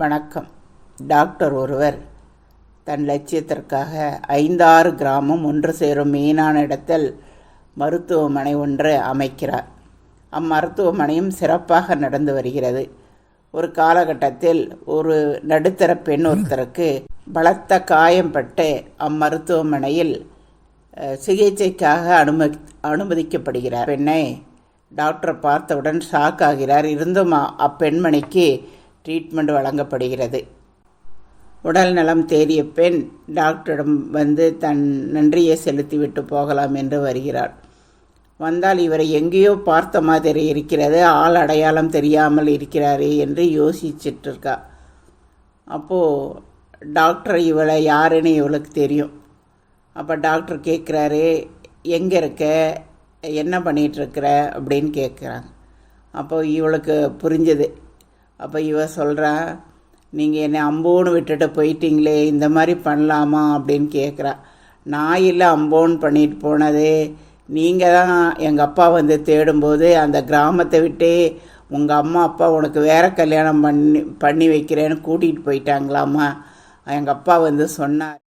வணக்கம். டாக்டர் ஒருவர் தன் லட்சியத்திற்காக ஐந்தாறு கிராமம் ஒன்று சேரும் மெயினான இடத்தில் மருத்துவமனை ஒன்று அமைக்கிறார். அம்மருத்துவமனையும் சிறப்பாக நடந்து வருகிறது. ஒரு காலகட்டத்தில் ஒரு நடுத்தர பெண் ஒருத்தருக்கு பலத்த காயம்பட்டு அம்மருத்துவமனையில் சிகிச்சைக்காக அனுமதி அனுமதிக்கப்படுகிறார். பெண்ணை டாக்டர் பார்த்தவுடன் ஷாக் ஆகிறார். இருந்தும் அப்பெண்மணிக்கு ட்ரீட்மெண்ட் வழங்கப்படுகிறது. உடல் நலம் தேறிய பெண் டாக்டரிடம் வந்து தன் நன்றியை செலுத்திவிட்டு போகலாம் என்று வருகிறார் வந்தால் இவரை எங்கேயோ பார்த்த மாதிரி இருக்கிறது ஆள் அடையாளம் தெரியாமல் இருக்கிறாரே என்று யோசிச்சிட்ருக்கா அப்போது டாக்டர் இவளை யாருன்னு இவளுக்கு தெரியும். அப்போ டாக்டர் கேட்குறாரு எங்கே இருக்க? என்ன பண்ணிகிட்ருக்குற அப்படின்னு கேட்குறாங்க. அப்போ இவளுக்கு புரிஞ்சது. அப்போ இவ சொல்கிறா நீங்கள் என்னை அம்போன்னு விட்டுட்டு போயிட்டீங்களே இந்த மாதிரி பண்ணலாமா? அப்படின்னு கேட்குறா நான் இல்லை அம்போன்னு பண்ணிட்டு போனது நீங்கள் தான் எங்கள் அப்பா வந்து தேடும்போது அந்த கிராமத்தை விட்டே உங்கள் அம்மா அப்பா உனக்கு வேற கல்யாணம் பண்ணி பண்ணி வைக்கிறேன்னு கூட்டிகிட்டு போயிட்டாங்களாம்மா எங்கள் அப்பா வந்து சொன்னார்.